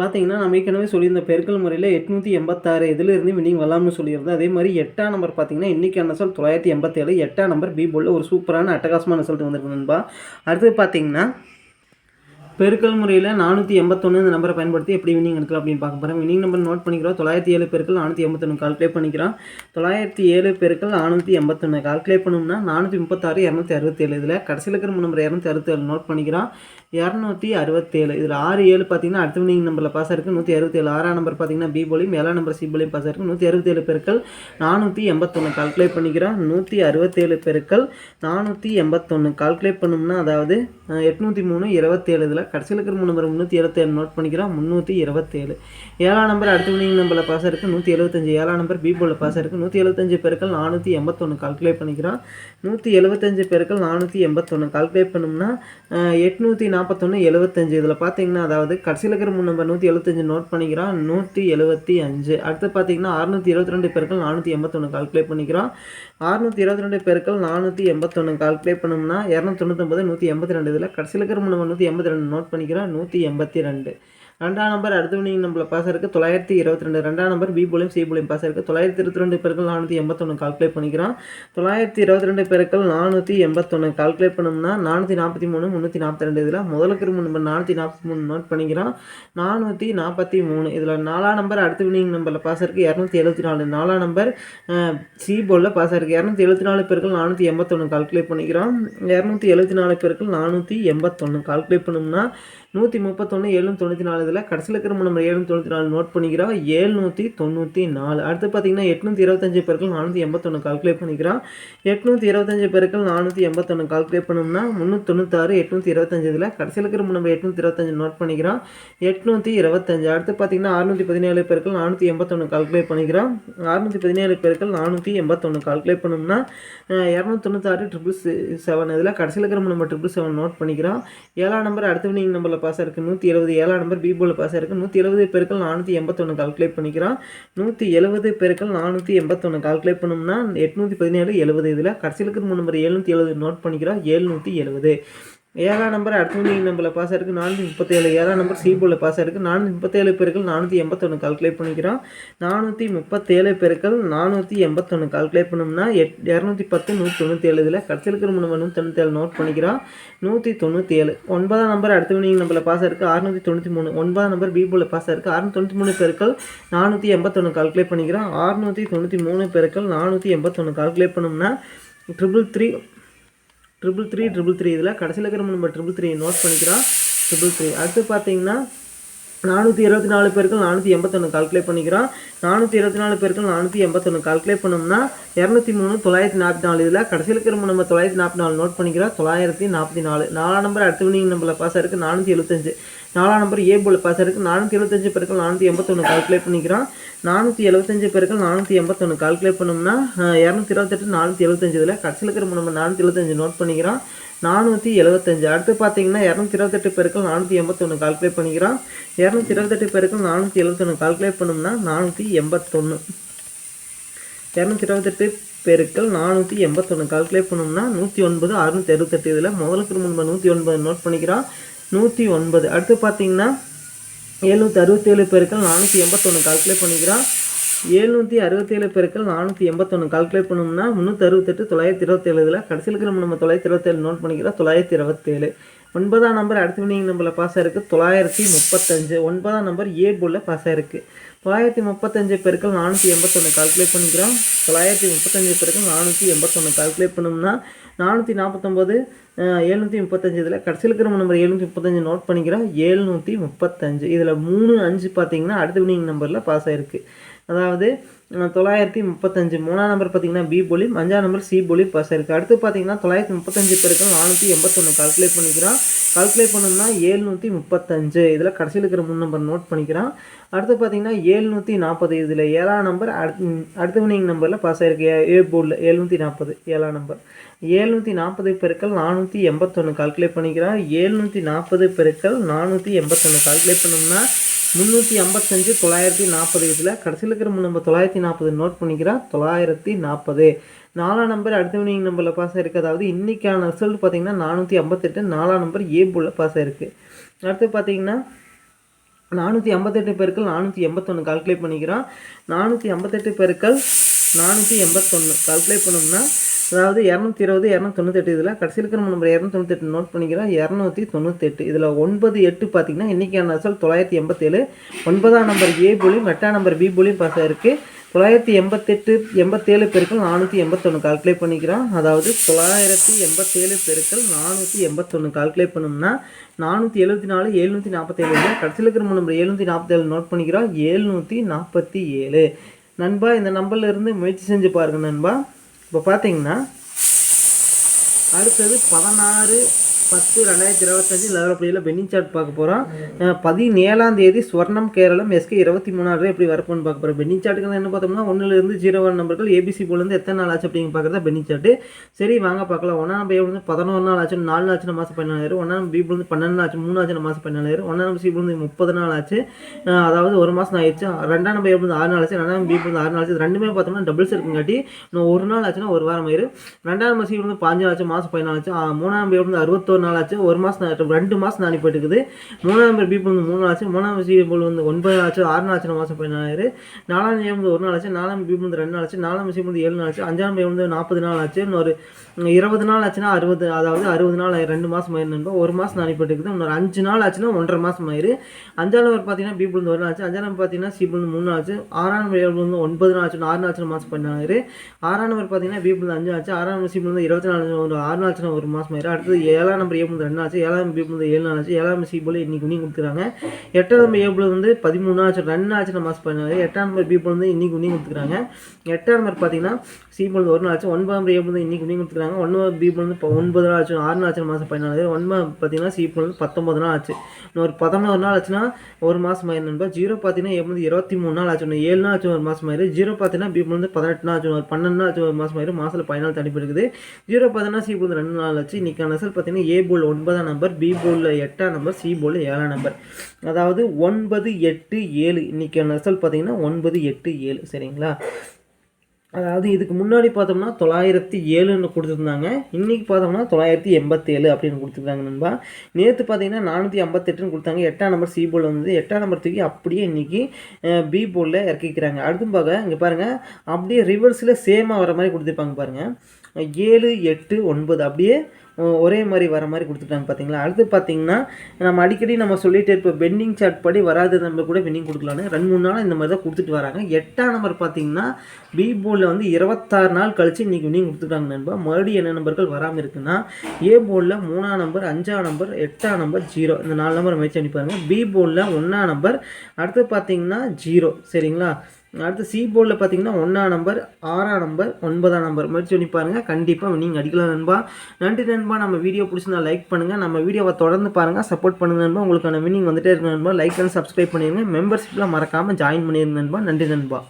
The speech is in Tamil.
பார்த்தீங்கன்னா நம்ம ஏற்கனவே சொல்லியிருந்த பெருக்கல் முறையில் எட்நூற்றி எண்பத்தாறு இதிலிருந்து வினிங் வரலாம்னு சொல்லியிருந்தோம் அதே மாதிரி எட்டாம் நம்பர் பார்த்தீங்கன்னா இன்றைக்கான ரிசல்ட் தொள்ளாயிரத்தி எண்பத்தேழு எட்டாம் நம்பர் பி போலில் ஒரு சூப்பரான அட்டகாசமான ரிசல்ட் வந்திருக்கு நண்பா. அடுத்து பார்த்தீங்கன்னா பெருக்கல் முறையில் நானூற்றி எண்பத்தொன்று இந்த நம்பரை பயன்படுத்தி எப்படி வினிங் எடுக்கலாம் அப்படின்னு பார்க்க போகிறோம் வினிங் நம்பர் நோட் பண்ணிக்கிறோம். தொள்ளாயிரத்தி ஏழு பெருக்கள் நானூற்றி எண்பத்தொன்று கால்குலேட் பண்ணிக்கிறோம். தொள்ளாயிரத்தி ஏழு பெருக்கள் நானூற்றி எண்பத்தொன்று கால்குலேட் பண்ணோம்னா நானூற்றி முப்பத்தாறு இரநூத்தி அறுபத்தேழு இதில் கடைசியில் இருக்கிற நம்பர் இரநூத்தி அறுபத்தேழு நோட் பண்ணிக்கிறோம். இரநூத்தி அறுபத்தேழு. இதில் ஆறு ஏழு பார்த்தீங்கன்னா அடுத்த வினிங் நம்பரில் பாஸ் இருக்குது நூற்றி அறுபத்தேழு. ஆறாம் நம்பர் பார்த்தீங்கன்னா பி போலியும் ஏழாம் நம்பர் சி போலியும் பாஸ் இருக்குது நூற்றி அறுபத்தேழு பெருக்கள் நானூற்றி எண்பத்தொன்று கால்குலேட் பண்ணிக்கிறோம் நூற்றி அறுபத்தேழு பெருக்கள் நானூற்றி எண்பத்தொன்று கால்குலேட் பண்ணோம்னா அதாவது எட்நூற்றி மூணு இருபத்தேழு இதில் கடைசியில் இருக்கிற மூணு நம்பர் முந்நூற்றி இருபத்தேழு நோட் பண்ணிக்கிறோம். முந்நூற்றி இருபத்தேழு. ஏழாம் நம்பர் அடுத்த வினிங் நம்பரில் பாஸ் இருக்குது நூற்றி எழுபத்தஞ்சு ஏழாம் நம்பர் பி போலில் பாஸ் இருக்குது நூற்றி எழுபத்தஞ்சு பெருக்கள் நானூற்றி எண்பத்தொன்று கால்குலேட் பண்ணிக்கிறோம். நூற்றி எழுபத்தஞ்சு பெருக்கள் நானூற்றி எண்பத்தொன்று கால்குலேட் பண்ணோம்னா எட்நூற்றி எட்நூற்றி நாற்பத்தொன்று எழுபத்தஞ்சு இதில் பார்த்தீங்கன்னா அதாவது கடைசியில் இருக்கிற மூணு நம்பர் நூற்றி எழுபத்தஞ்சு நோட் பண்ணிக்கிறோம் நூற்றி எழுபத்தி அஞ்சு. அடுத்து பார்த்தீங்கன்னா அறுநூற்றி இருபத்தி ரெண்டு பெருக்கள் நானூற்றி எண்பத்தொன்று கால்குலேட் பண்ணிக்கிறோம் அறுநூற்றி இருபத்தி ரெண்டு பெருக்கள் நானூற்றி எண்பத்தொன்று கால்குலேட் பண்ணோம்னா இரநூத்தொண்ணூத்தொம்பது நூற்றி எண்பத்தி ரெண்டு. இதில் கடைசியில் இருக்கிற மூணு நம்பர் நூற்றி எண்பத்தி ரெண்டு நோட் பண்ணிக்கிறோம் நூற்றி எண்பத்தி ரெண்டு. ரெண்டாம் நம்பர் அடுத்த வினிங் நம்பரில் பாஸ் இருக்குது தொள்ளாயிரத்தி இருபத்தி ரெண்டு. ரெண்டாம் நம்பர் பி போலியும் சி போலியும் பாஸ் இருக்குது தொள்ளாயிரத்தி இருபத்தி ரெண்டு பேருக்கள் நானூற்றி எண்பத்தொன்று கால்குலேட் பண்ணிக்கிறோம். தொள்ளாயிரத்தி இருபத்தி ரெண்டு பேருக்கள் நானூற்றி எண்பத்தொன்று கால்குலேட் பண்ணோம்னா நானூற்றி நாற்பத்தி மூணு முந்நூற்றி நாற்பத்தி ரெண்டு. இதில் முதலுக்கு மூணு நம்பர் நானூற்றி நாற்பத்தி மூணு நோட் பண்ணிக்கிறோம். நானூற்றி நாற்பத்தி மூணு. இதில் நாலாம் நம்பர் அடுத்த வினிங் நம்பரில் பாஸ் இருக்குது இரநூத்தி எழுபத்தி நாலு. நாலாம் நம்பர் சி போலில் பாஸ் இருக்குது இரநூத்தி எழுபத்தி நாலு பேருக்கள் நானூற்றி எண்பத்தொன்று கால்குலேட் பண்ணிக்கிறோம். இரநூத்தி எழுபத்தி நாலு பெருக்கள் நானூற்றி எண்பத்தொன்று கால்குலேட் பண்ணோம்னா நூற்றி முப்பத்தொன்று எழுநூற்றி தொண்ணூற்றி நாலு. இதில் கடைசியில் இருக்கிற நம்ம எழுநூற்றி தொண்ணூற்றி நாலு நோட் பண்ணிக்கிறோம் ஏழ்நூற்றி தொண்ணூற்றி நாலு. அடுத்து பார்த்தீங்கன்னா எட்நூற்றி இருபத்தஞ்சு பேருக்கு நானூற்றி எண்பத்தொன்று கால்குலேட் பண்ணிக்கிறோம் எட்நூற்றி இருபத்தஞ்சு பேருக்கு நானூற்றி எண்பத்தொன்று கால்குலேட் பண்ணோம்னா முந்நூற்றி தொண்ணூத்தாறு எட்நூற்றி இருபத்தஞ்சு இதில் கடைசியில் இருக்கிற நம்ம எட்நூற்றி இருபத்தஞ்சு நோட் பண்ணிக்கிறோம் எட்நூற்றி இருபத்தஞ்சு. அடுத்து பார்த்தீங்கன்னா அறுநூற்றி பதினேழு பேருக்கு நானூற்றி எண்பத்தொன்று கால்குலேட் பண்ணிக்கிறோம் அறுநூற்றி பதினேழு பேருக்கு நானூற்றி எண்பத்தொன்று கால்குலேட் பண்ணோம்னா இரநூத்தி தொண்ணூத்தாறு ட்ரிபிள் செவன் இதில் கடைசியில் இருக்கிற நம்ம ட்ரிபிள் செவன் நோட் பண்ணிக்கிறோம் ஏழாம் நம்பர் அடுத்த வினிங் நம்பரில் பாஸ் இருக்குது நூற்றி இருபது. ஏழாம் நம்பர் பி ஈக்குவல் பாஸ் இருக்குது நூற்றி எழுபது பெருக்கள் நானூற்றி எண்பத்தொன்று கால்குலேட் பண்ணிக்கிறோம். நூற்றி எழுபது பெருக்கள் நானூற்றி எண்பத்தொன்று கால்குலேட் பண்ணோம்னா எட்நூற்றி பதினேழு எழுபது இதில் கடைசியில் இருக்கிற மூணு நம்பர் எழுநூற்றி எழுபது நோட் பண்ணிக்கிறோம். எழுநூற்றி எழுபது. ஏழாம் நம்பர் அடுத்த நம்பரில் பாஸ் இருக்குது நானூற்றி முப்பத்தேழு. ஏழாம் நம்பர் சி போல பாஸ் இருக்குது நானூற்றி முப்பத்தேழு பேருக்கள் நானூற்றி எண்பத்தொன்று கால்குலேட் பண்ணிக்கிறோம். நானூற்றி முப்பத்தேழு பேருக்கள் நானூற்றி எண்பத்தொன்று கால்குலேட் பண்ணோம்னா எட் இரநூத்தி பத்து நூற்றி தொண்ணூற்றி ஏழு இதில் கடைசியில் இருக்கிற மூணு நூற்றி தொண்ணூற்றி ஏழு நோட் பண்ணிக்கிறோம். நூற்றி தொண்ணூற்றி ஏழு ஒன்பதாம் நம்பர் அடுத்த வினிங் நம்பரில் பாஸ் இருக்குது அறுநூற்றி தொண்ணூற்றி மூணு. ஒன்பதாம் நம்பர் பி போல பாஸ் இருக்குது அறுநூற்றி தொண்ணூற்றி மூணு பேருக்கள் நானூற்றி எண்பத்தொன்று கால்குலேட் பண்ணிக்கிறோம். அறுநூற்றி தொண்ணூற்றி மூணு பேருக்கள் நானூற்றி எண்பத்தொன்று கால்குலேட் பண்ணோம்னா triple three triple three triple three இதில் கடைசியில் இருக்கிற நம்ம ட்ரிபிள் த்ரீ நோட் பண்ணிக்கிறோம். ட்ரிபிள் த்ரீ அடுத்து பார்த்தீங்கன்னா நானூற்றி இருபத்தி நாலு பேருக்கு நானூற்றி எண்பத்தொன்று கால்குலேட் பண்ணிக்கிறோம். நானூற்றி இருபத்தி நாலு பேருக்கு நானூற்றி எண்பத்தொன்று கால்குலேட் பண்ணோம்னா இரநூத்தி மூணு தொள்ளாயிரத்தி நாற்பத்தி நாலு இதில் கடைசியில் இருக்கிற நம்ம தொள்ளாயிரத்தி நாற்பத்தி நாலு நோட் பண்ணிக்கிறோம். தொள்ளாயிரத்தி நாற்பத்தி நாலு. நாலாம் நம்பர் அடுத்த வினிங் நம்பரில் பாஸ் இருக்குது நானூற்றி எழுபத்தஞ்சு நாலாம் நம்பர் ஏ போல் பாஸ் இருக்குது நானூற்றி எழுபத்தஞ்சு பேருக்கு நானூற்றி எண்பத்தொன்று கால்குலேட் பண்ணிக்கிறோம். நானூற்றி எழுபத்தஞ்சு பேருக்கு நானூற்றி எண்பத்தொன்று கால்குலேட் பண்ணோம்னா இரநூத்தி இருபத்தெட்டு நானூற்றி எழுபத்தஞ்சு இதில் கடைசியில் இருக்கிற நம்ம நானூற்றி எழுபத்தஞ்சு நோட் பண்ணிக்கிறோம். நானூற்றி எழுபத்தஞ்சு அடுத்து பார்த்தீங்கன்னா இரநூத்தி இருபத்தெட்டு பேருக்கள் நானூற்றி எண்பத்தொன்று கால்குலேட் பண்ணிக்கிறோம். இரநூத்தி இருபத்தெட்டு பேருக்கள் நானூற்றி எழுபத்தொன்று கால்குலேட் பண்ணோம்னா நானூற்றி எண்பத்தொன்று இரநூத்தி இருபத்தெட்டு பெருக்கள் நானூற்றி எண்பத்தொன்று கால்குலேட் பண்ணோம்னா நூற்றி ஒன்பது அறுநூற்றி அறுபத்தெட்டு இதில் முதலுக்கு முன்பு நூற்றி ஒன்பது நோட் பண்ணிக்கிறோம். நூற்றி ஒன்பது. அடுத்து பார்த்தீங்கன்னா எழுநூற்றி அறுபத்தேழு பேருக்கள் நானூற்றி எண்பத்தொன்று கால்குலேட் பண்ணிக்கிறோம். எழுநூற்றி அறுபத்தேழு பெருக்கள் நானூற்றி எண்பத்தொன்று கால்குலேட் பண்ணோம்னா முந்நூற்றி அறுபத்தெட்டு தொள்ளாயிரத்தி இருபத்தேழு இதில் கடைசியில் இருக்கிற நம்ம தொள்ளாயிரத்தி இருபத்தேழு நோட் பண்ணிக்கிறோம். தொள்ளாயிரத்தி இருபத்தேழு. ஒன்பதாம் நம்பர் அடுத்த வினிங் நம்பரில் பாஸ் இருக்குது தொள்ளாயிரத்தி முப்பத்தஞ்சு. ஒன்பதாம் நம்பர் ஏ போலில் பாஸ் ஆயிருக்கு. தொள்ளாயிரத்தி முப்பத்தஞ்சு பெருக்கள் நானூற்றி எண்பத்தொன்று கால்குலேட் பண்ணிக்கிறோம். தொள்ளாயிரத்தி முப்பத்தஞ்சு பெருக்கள் நானூற்றி எண்பத்தொன்று கால்குலேட் பண்ணோம்னா நானூற்றி நாற்பத்தொம்போது எழுநூற்றி முப்பத்தஞ்சு இதில் கடைசியில் இருக்கிற நம்பர் எழுநூற்றி முப்பத்தஞ்சு நோட் பண்ணிக்கிறோம். எழுநூற்றி முப்பத்தஞ்சு. இதில் மூணு அஞ்சு பார்த்தீங்கன்னா அடுத்த வினிங் நம்பரில் பாஸ் ஆயிருக்கு. அதாவது தொள்ளாயிரத்தி முப்பத்தஞ்சு மூணாம் நம்பர் பார்த்தீங்கன்னா பி போலியும் அஞ்சாம் நம்பர் சி போலி பாஸ் ஆயிருக்கு அடுத்து பார்த்தீங்கன்னா தொள்ளாயிரத்தி முப்பத்தஞ்சு பெருக்கள் நானூற்றி எண்பத்தொன்று கால்குலேட் பண்ணிக்கிறான். கால்குலேட் பண்ணோம்னா ஏழ்நூற்றி முப்பத்தஞ்சு. இதில் கடைசியில் இருக்கிற மூணு நம்பர் நோட் பண்ணிக்கிறான். அடுத்து பார்த்தீங்கன்னா ஏழ்நூற்றி நாற்பது இதில் ஏழாம் நம்பர் அடுத்து அடுத்த வினிங் நம்பரில் பாஸ் ஆயிருக்கு. ஏ- ஏ போர்டில் ஏழ்நூற்றி நாற்பது ஏழாம் நம்பர் ஏழ்நூற்றி நாற்பது பெருக்கள் நானூற்றி எண்பத்தொன்று கால்குலேட் பண்ணிக்கிறான். ஏழ்நூற்றி நாற்பது பெருக்கள் நானூற்றி எண்பத்தொன்று கால்குலேட் பண்ணோம்னா முந்நூற்றி ஐம்பத்தஞ்சு தொள்ளாயிரத்தி நாற்பது. இதில் கடைசியில் இருக்கிற நம்ம தொள்ளாயிரத்தி நாற்பது நோட் பண்ணிக்கிறோம் தொள்ளாயிரத்தி நாற்பது. நாலாம் நம்பர் அடுத்த வினிங் நம்பரில் பாஸ் ஆயிருக்கு. அதாவது இன்றைக்கான ரிசல்ட் பார்த்திங்கன்னா நானூற்றி ஐம்பத்தெட்டு. நாலாம் நம்பர் ஏ போல் பாஸ் ஆயிருக்கு. அடுத்து பார்த்தீங்கன்னா நானூற்றி ஐம்பத்தெட்டு பேருக்கள் நானூற்றி எண்பத்தொன்று கால்குலேட் பண்ணிக்கிறோம். நானூற்றி ஐம்பத்தெட்டு பெருக்கள் நானூற்றி எண்பத்தொன்று கால்குலேட் பண்ணோம்னா அதாவது இரநூத்தி இருபது இரநூத்தி தொண்ணூத்தெட்டு இதில் கடைசியில் இருக்கிற நம்பர் இரநூத்தி தொண்ணூத்தெட்டு நோட் பண்ணிக்கிறோம் இரநூத்தி தொண்ணூத்தெட்டு. இதில் ஒன்பது எட்டு பார்த்தீங்கன்னா இன்றைக்கான ரிசல்ட் தொள்ளாயிரத்தி எண்பத்தேழு. ஒன்பதாம் நம்பர் ஏ போலியும் எட்டாம் நம்பர் பி போலியும் பாஸ் ஆயிருக்கு. தொள்ளாயிரத்தி எண்பத்தெட்டு எண்பத்தேழு பெருக்கள் நானூற்றி எண்பத்தொன்று கால்குலேட் பண்ணிக்கிறோம் அதாவது தொள்ளாயிரத்தி எண்பத்தேழு பெருக்கள் நானூற்றி எண்பத்தொன்று கால்குலேட் பண்ணோம்னா நானூற்றி எழுபத்தி நாலு எழுநூற்றி நாற்பத்தேழு இல்லை கடைசியில் இருக்கிற நம்பர் எழுநூற்றி நாற்பத்தேழு நோட் பண்ணிக்கிறோம் எழுநூற்றி நாற்பத்தி ஏழு நண்பா இந்த நம்பர்லேருந்து முயற்சி செஞ்சு பாருங்கள் நண்பா. இப்போ பார்த்தீங்கன்னா அடுத்தது பதினாறு பத்து ரெண்டாயிரத்தி இருபத்தஞ்சி லெவலப்படியில் பென்னிங் சார்ட் பார்க்க போகிறோம் பதினேழாம் தேதி ஸ்வர்ணம் கேரளம் எஸ்கே இருபத்தி மூணாவது எப்படி வரப்போன்னு பார்க்க போகிறோம் பென்னிங் சார்ட்டுக்கு என்ன பார்த்தோம்னா ஒன்றுலேருந்து ஜீரோ ஒன் நம்பர்கள் ஏபிசி போலேருந்து எத்தனை நாள் ஆச்சு அப்படிங்க பார்க்குறது பென்னிங் சார்ட்டு சரி வாங்க பார்க்கலாம். ஒன்றாம் பையன் வந்து பதினோரு நாள் ஆச்சு நாலு ஆச்சு மாதம் பதினாலாயிரம் ஒன்றாம் பி வந்து பன்னெண்டு நாள் ஆச்சு மூணு ஆச்சு மாதம் பதினாலாயிரம் ஒன்றாம் சி வந்து முப்பது நாள் ஆச்சு. அதாவது ஒரு மாதம் ஆயிடுச்சு. ரெண்டாம் நம்பர் ஆறு நாள் ஆச்சு ரெண்டாம் பி வந்து ஆறு நாள் ஆச்சு. ரெண்டுமே பார்த்தோம்னா டபுள்ஸ் இருக்குங்காட்டி இன்னும் ஒரு நாள் ஆச்சுன்னா ஒரு வாரம் ஆயிரும். ரெண்டாம் நம்பர் சி வந்து பாஞ்சு நாள் ஆச்சு மாதம் பதினாலு ஆச்சு. மூணாம் பையன் வந்து அறுபத்தோரு நாள் ஆச்சு ஒரு மாதம் ரெண்டு மாதம் நானி போயிட்டு இருக்குது மூணாம் நம்பர் பி வந்து மூணு நாள் ஆச்சு மூணாம் நம்பர் சி வந்து ஒன்பது நாள் ஆச்சு ஆறு நாள் ஆச்சு மாதம் பதினாயிரம் நாலாம் நம்பர் வந்து ஒரு நாள் ஆச்சு நாலாம் பி வந்து ரெண்டு நாள் ஆச்சு நாலாம் சி வந்து ஏழு நாள் ஆச்சு அஞ்சாம் நம்பர் வந்து நாற்பது நாள் ஆச்சு இன்னொரு இருபது நாள் ஆச்சுன்னா அறுபது அதாவது அறுபது நாள் ஆயிரம் ரெண்டு மாதம் ஆயிரம் நண்பா. ஒரு மாதம் நானி போயிட்டு இன்னொரு அஞ்சு நாள் ஆச்சுன்னா ஒன்றரை மாதம் ஆயிரு. அஞ்சாம் நம்பர் பார்த்தீங்கன்னா பி வந்து ஒரு நாள் ஆச்சு அஞ்சாம் நம்பர் பார்த்தீங்கன்னா சி வந்து மூணு நாள் ஆச்சு ஆறாம் நம்பர் ஏழு வந்து ஒன்பது நாள் ஆச்சு ஆறு நாள் ஆச்சு மாதம் பதினாயிரு ஆறாம் நம்பர் பார்த்தீங்கன்னா பி அஞ்சு ஆச்சு ஆறாம் நம்பர் சி வந்து இருபத்தி நாலு ஒரு ஆறு நாள் ஆச்சுன்னா ஒரு மாதம் ஆயிரு. அடுத்தது ஏழாம் நம்பர் ஏ வந்து ரெண்டு ஆச்சு ஏழாம் பி வந்து ஏழு நாள் ஆச்சு. ஏழாம் சி போல இன்னைக்கு உனி கொடுத்துருக்காங்க எட்டாம் நம்பர் ஏ வந்து பதிமூணு ஆச்சு ரெண்டு ஆச்சு நம்ம மாதம் பதினாயிரம் எட்டாம் நம்பர் பி வந்து இன்னைக்கு உனி கொடுத்துருக்காங்க எட்டாம் நம்பர் பார்த்தீங்கன்னா சி போல் ஒரு நாள் ஆச்சு ஒன்பதாம் நம்பர் ஏ வந்து இன்னைக்கு உனி கொடுத்துருக்காங்க ஒன்பது பி வந்து இப்போ ஒன்பது நாள் ஆச்சு ஆறு நாள் மாதம் பதினாலாயிரம் ஒன்பது பார்த்தீங்கன்னா சி வந்து பத்தொன்பது நாள் ஆச்சு. இன்னொரு பதினோரு நாள் ஆச்சுன்னா ஒரு மாதம் ஆயிரம் நண்பா. ஜீரோ பார்த்தீங்கன்னா ஏ வந்து இருபத்தி மூணு நாள் ஆச்சு. ஒன்று ஏழு நாள் ஆச்சு ஒரு மாதம் ஆயிரு ஜீரோ பார்த்தீங்கன்னா பி வந்து பதினெட்டு நாள் ஆச்சு. ஒரு பன்னெண்டு நாள் ஆச்சு ஒரு மாதம் ஆயிரு மாதத்தில் பதினாலு தடுப்பு இருக்குது ஜீரோ பார்த்தீங்கன்னா சி வந்து ரெண்டு நாள் ஆச்சு. இன்னைக்கான ரிசல்ட் பார்த்தீங்கன்னா ஏ போல் ஒன்பதாம் நம்பர் பி போலில் எட்டாம் நம்பர் சி போலில் ஏழாம் நம்பர் அதாவது ஒன்பது எட்டு ஏழு. இன்றைக்கான ரிசல்ட் பார்த்தீங்கன்னா ஒன்பது எட்டு ஏழு. சரிங்களா? அதாவது இதுக்கு முன்னாடி பார்த்தோம்னா தொள்ளாயிரத்தி ஏழுன்னு கொடுத்துருந்தாங்க. இன்றைக்கி பார்த்தோம்னா தொள்ளாயிரத்தி எண்பத்தேழு அப்படின்னு கொடுத்துருக்காங்க நண்பா. நேற்று பார்த்தீங்கன்னா நானூற்றி ஐம்பத்தெட்டுன்னு கொடுத்தாங்க. எட்டாம் நம்பர் சி போல் வந்து எட்டாம் நம்பர் தூக்கி அப்படியே இன்றைக்கி பி போலில் இறக்கிக்கிறாங்க. அடுத்தும் பார்க்க இங்கே பாருங்கள் அப்படியே ரிவர்ஸில் சேமாக வர மாதிரி கொடுத்துருப்பாங்க பாருங்கள் ஏழு எட்டு ஒன்பது. அப்படியே ஒரே மாதிரி வர மாதிரி கொடுத்துட்டாங்க பார்த்தீங்களா அடுத்து பார்த்தீங்கன்னா நம்ம அடிக்கடி நம்ம சொல்லிட்டே இருப்போம் பெண்டிங் சார்ட் படி வராத நம்ம கூட பெண்டிங் கொடுக்கலான்னு ரெண்டு மூணு நாள் இந்த மாதிரி தான் கொடுத்துட்டு வராங்க. எட்டாம் நம்பர் பார்த்தீங்கன்னா பி போர்டில் வந்து இருபத்தாறு நாள் கழித்து இன்றைக்கி வினிங் கொடுத்துட்டாங்க நண்பா. மறுபடியும் என்ன நம்பர்கள் வராமல் இருக்குன்னா ஏ போர்டில் மூணாம் நம்பர் அஞ்சாம் நம்பர் எட்டாம் நம்பர் ஜீரோ இந்த நாலு நம்பர் முயற்சி அனுப்பிப்பாருங்க பி போர்டில் ஒன்றாம் நம்பர் அடுத்து பார்த்தீங்கன்னா ஜீரோ சரிங்களா? அடுத்து சி போர்டில் பார்த்தீங்கன்னா ஒன்றாம் நம்பர் ஆறாம் நம்பர் ஒன்பதாம் நம்பர் முயற்சி பண்ணி பாருங்கள் கண்டிப்பாக நீங்கள் அடிக்கலாம் நண்பா. நன்றி நண்பா. நம்ம வீடியோ பிடிச்சிருந்தா லைக் பண்ணுங்கள் நம்ம வீடியோவை தொடர்ந்து பாருங்கள் சப்போர்ட் பண்ணுங்க நண்பா. உங்களுக்கான வினிங் வந்துட்டே இருக்கு நண்பா. லைக் அண்ட் சப்ஸ்கிரைப் பண்ணிடுங்க மெம்பர்ஷிப்பில் மறக்காமல் ஜாயின் பண்ணிடுங்க நண்பா. நன்றி நண்பா.